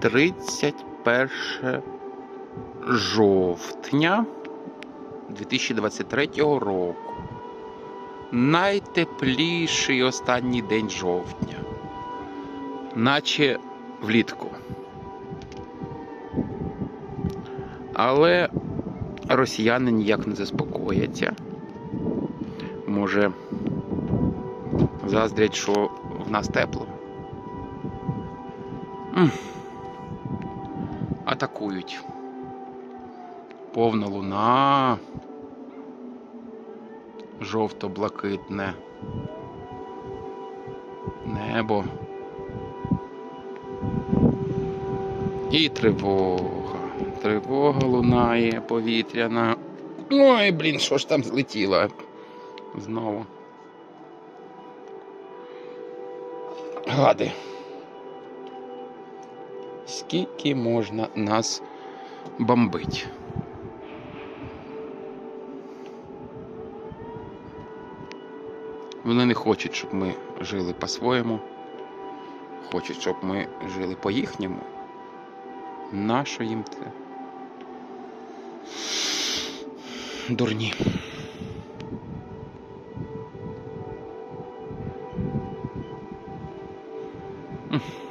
31 жовтня 2023 року. Найтепліший останній день жовтня. Наче влітку. Але росіяни ніяк не заспокояться. Може, заздрять, що в нас тепло. Атакують. Повна луна. Жовто-блакитне. Небо. І тривога. Тривога лунає повітряна. Ой, блін, що ж там злетіло? Знову. Гади скільки можна нас бомбить. Вони не хочуть, щоб ми жили по-своєму, хочуть, щоб ми жили по-їхньому. Нащо їм це? Дурні. Mm.